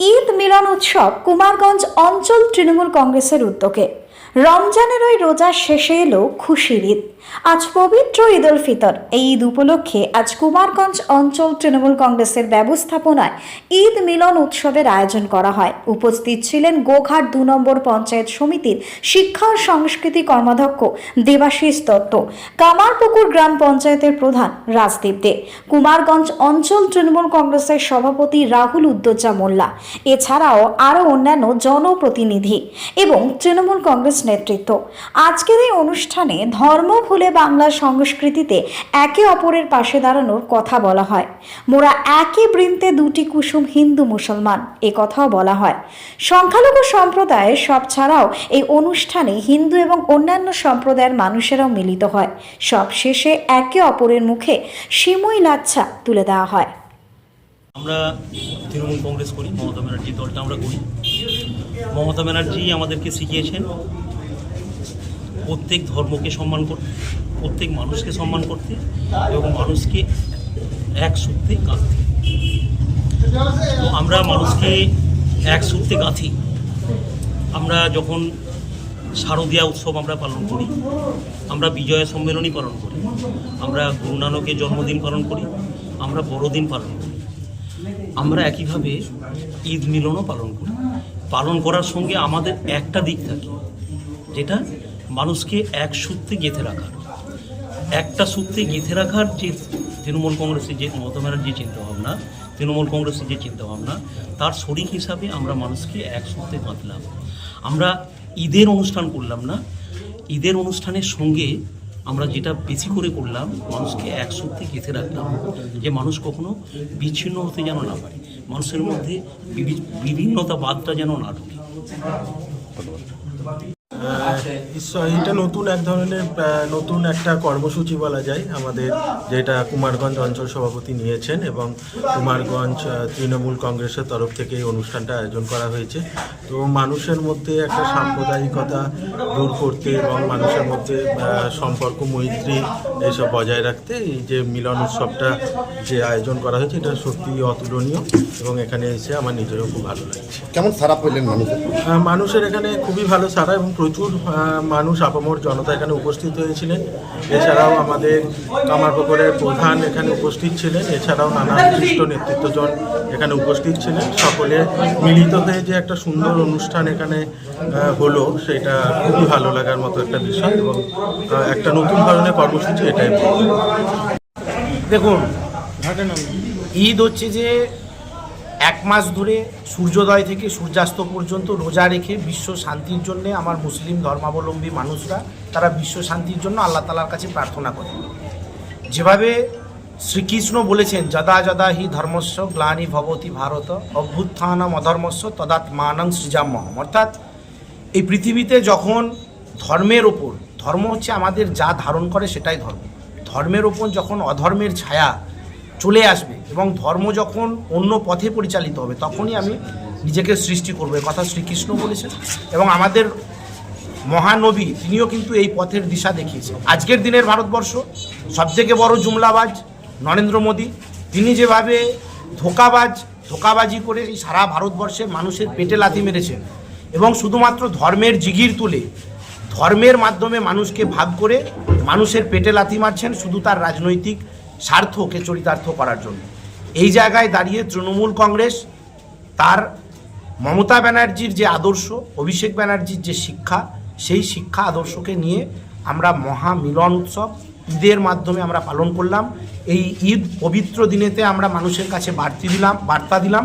ঈদ মিলন উৎসব কুমারগঞ্জ অঞ্চল তৃণমূল কংগ্রেসের উদ্যোগে। রমজানের ওই রোজা শেষে এলো খুশির ঈদ। আজ পবিত্র ঈদ উল ফিতর। এই ঈদ উপলক্ষে আজ কুমারগঞ্জ অঞ্চল তৃণমূল কংগ্রেসের ব্যবস্থাপনায় ঈদ মিলন উৎসবের আয়োজন করা হয়। উপস্থিত ছিলেন গোঘাট দু নম্বর পঞ্চায়েত সমিতির শিক্ষা ও সংস্কৃতি কর্মাধ্যক্ষ দেবাশিস দত্ত, কামারপুকুর গ্রাম পঞ্চায়েতের প্রধান রাজদীপ দে, কুমারগঞ্জ অঞ্চল তৃণমূল কংগ্রেসের সভাপতি রাহুল উদ্দোজা মোল্লা। এছাড়াও আরও অন্যান্য জনপ্রতিনিধি এবং তৃণমূল কংগ্রেস নেতৃত্ব। আজকের এই অনুষ্ঠানে ধর্ম ভুলে বাংলা সংস্কৃতিতে একে অপরের পাশে দাঁড়ানোর কথা বলা হয়। মোরা একই বৃন্তে দুটি কুসুম হিন্দু মুসলমান, এ কথাও বলা হয়। সংখ্যালঘু সম্প্রদায়ের সব ছাড়াও এই অনুষ্ঠানে হিন্দু এবং অন্যান্য সম্প্রদায়ের মানুষেরাও মিলিত হয়। সব শেষে একে অপরের মুখে সিমই লাচ্ছা তুলে দেওয়া হয়। আমরা তৃণমূল কংগ্রেস করি, মমতা ব্যানার্জি দলটা আমরা করি। মমতা ব্যানার্জি আমাদেরকে শিখিয়েছেন প্রত্যেক ধর্মকে সম্মান করতে প্রত্যেক মানুষকে সম্মান করতে এবং মানুষকে এক সূত্রে গাঁথতে। তো আমরা মানুষকে এক সূত্রে গাঁথি। আমরা যখন শারদীয়া উৎসব আমরা পালন করি, আমরা বিজয়া সম্মেলনী পালন করি, আমরা গুরু নানকের জন্মদিন পালন করি, আমরা বড়দিন পালন করি। আমরা একইভাবে ঈদ মিলনও পালন করি। পালন করার সঙ্গে আমাদের একটা দিক থাকে, যেটা মানুষকে এক সূত্রে গেঁথে রাখার। একটা সূত্রে গেঁথে রাখার যে তৃণমূল কংগ্রেসের যে মমতা ব্যানার্জির চিন্তাভাবনা, তৃণমূল কংগ্রেসের যে চিন্তাভাবনা, তার শরিক হিসাবে আমরা মানুষকে এক সূত্রে বাঁধলাম। আমরা ঈদের অনুষ্ঠান করলাম না। ঈদের অনুষ্ঠানের সঙ্গে আমরা যেটা বেশি করে করলাম, মানুষকে এক সূত্রে গেঁথে রাখলাম যে মানুষ কখনো বিচ্ছিন্ন হতে যেন না পারে। মানুষের মধ্যে বিভি- বিভিন্নতাবাদটা যেন না ঢুকে। এটা নতুন এক ধরনের নতুন একটা কর্মসূচি বলা যায়। আমাদের যেটা কুমারগঞ্জ অঞ্চল সভাপতি নিয়েছেন এবং কুমারগঞ্জ তৃণমূল কংগ্রেসের তরফ থেকে এই অনুষ্ঠানটা আয়োজন করা হয়েছে। তো মানুষের মধ্যে একটা সাম্প্রদায়িকতা দূর করতে এবং মানুষের মধ্যে সম্পর্ক মৈত্রী এসব বজায় রাখতে এই যে মিলন উৎসবটা যে আয়োজন করা হয়েছে এটা সত্যি অতুলনীয় এবং এখানে এসে আমার নিজেরও খুব ভালো লাগছে। কেমন সারা পেলেন মানুষের? মানুষের এখানে খুবই ভালো সারা এবং প্রচুর মানুষ আপামর জনতা এখানে উপস্থিত হয়েছিলেন। এছাড়াও আমাদের কামারপুকুরের প্রধান এখানে উপস্থিত ছিলেন। এছাড়াও নানা বিশিষ্ট নেতৃত্বজন এখানে উপস্থিত ছিলেন। সকলে মিলিত হয়ে যে একটা সুন্দর অনুষ্ঠান এখানে হলো, সেটা খুবই ভালো লাগার মতো একটা বিষয় এবং একটা নতুন ধরনের কর্মসূচি এটাই। দেখুন, ঈদ হচ্ছে যে এক মাস ধরে সূর্যোদয় থেকে সূর্যাস্ত পর্যন্ত রোজা রেখে বিশ্ব শান্তির জন্য আমার মুসলিম ধর্মাবলম্বী মানুষরা, তারা বিশ্ব শান্তির জন্য আল্লাহ তালার কাছে প্রার্থনা করে যেভাবে শ্রীকৃষ্ণ বলেছেন, যদা যদা হি ধর্মস্ব গ্লানি ভবতি ভারত, অভ্যুত্থানম অধর্মস্ব তদাত্মানং সৃজাম্যহম। অর্থাৎ, এই পৃথিবীতে যখন ধর্মের ওপর, ধর্ম হচ্ছে আমাদের যা ধারণ করে সেটাই ধর্ম। ধর্মের ওপর যখন অধর্মের ছায়া চলে আসবে এবং ধর্ম যখন অন্য পথে পরিচালিত হবে, তখনই আমি নিজেকে সৃষ্টি করব। কথা শ্রীকৃষ্ণ বলেছেন এবং আমাদের মহানবী তিনিও কিন্তু এই পথের দিশা দেখিয়েছেন। আজকের দিনের ভারতবর্ষ সবথেকে বড় জুমলাবাজ নরেন্দ্র মোদী, তিনি যেভাবে ধোকাবাজ, ধোকাবাজি করে এই সারা ভারতবর্ষের মানুষের পেটে লাথি মেরেছেন এবং শুধুমাত্র ধর্মের জিগির তুলে ধর্মের মাধ্যমে মানুষকে ভাগ করে মানুষের পেটে লাথি মারছেন শুধু তার রাজনৈতিক স্বার্থকে চরিতার্থ করার জন্য। এই জায়গায় দাঁড়িয়ে তৃণমূল কংগ্রেস, তার মমতা ব্যানার্জির যে আদর্শ, অভিষেক ব্যানার্জির যে শিক্ষা, সেই শিক্ষা আদর্শকে নিয়ে আমরা মহা মিলন উৎসব ঈদের মাধ্যমে আমরা পালন করলাম। এই ঈদ পবিত্র দিনেতে আমরা মানুষের কাছে বার্তি দিলাম, বার্তা দিলাম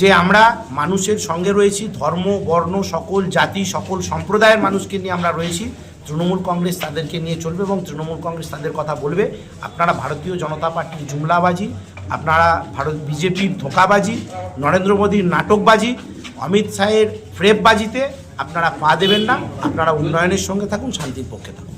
যে আমরা মানুষের সঙ্গে রয়েছি, ধর্ম, বর্ণ, সকল জাতি, সকল সম্প্রদায়ের মানুষকে নিয়ে আমরা রয়েছি। তৃণমূল কংগ্রেস তাদেরকে নিয়ে চলবে এবং তৃণমূল কংগ্রেস তাদের কথা বলবে। আপনারা ভারতীয় জনতা পার্টির জুমলাবাজি, আপনারা ভারত বিজেপির ধোকাবাজি, নরেন্দ্র মোদীর নাটকবাজি, অমিত শাহের ফ্রেববাজিতে আপনারা পা দেবেন না, আপনারা উন্নয়নের সঙ্গে থাকুন, শান্তির পক্ষে থাকুন।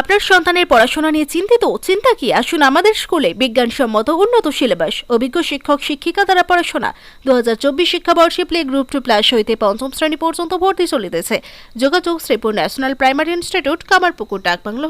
আপনার সন্তানের পড়াশোনা নিয়ে চিন্তিত? চিন্তা কি? আসুন আমাদের স্কুলে বিজ্ঞানসম্মত উন্নত সিলেবাস, অভিজ্ঞ শিক্ষক, শিক্ষিকা দ্বারা পড়াশোনা। দু হাজার চব্বিশ শিক্ষাবর্ষে প্লে গ্রুপ টু প্লাস হইতে পঞ্চম শ্রেণি পর্যন্ত ভর্তি চলিতেছে। যোগাযোগ Sripur national primary institute, Kamarpukur, Dakbangla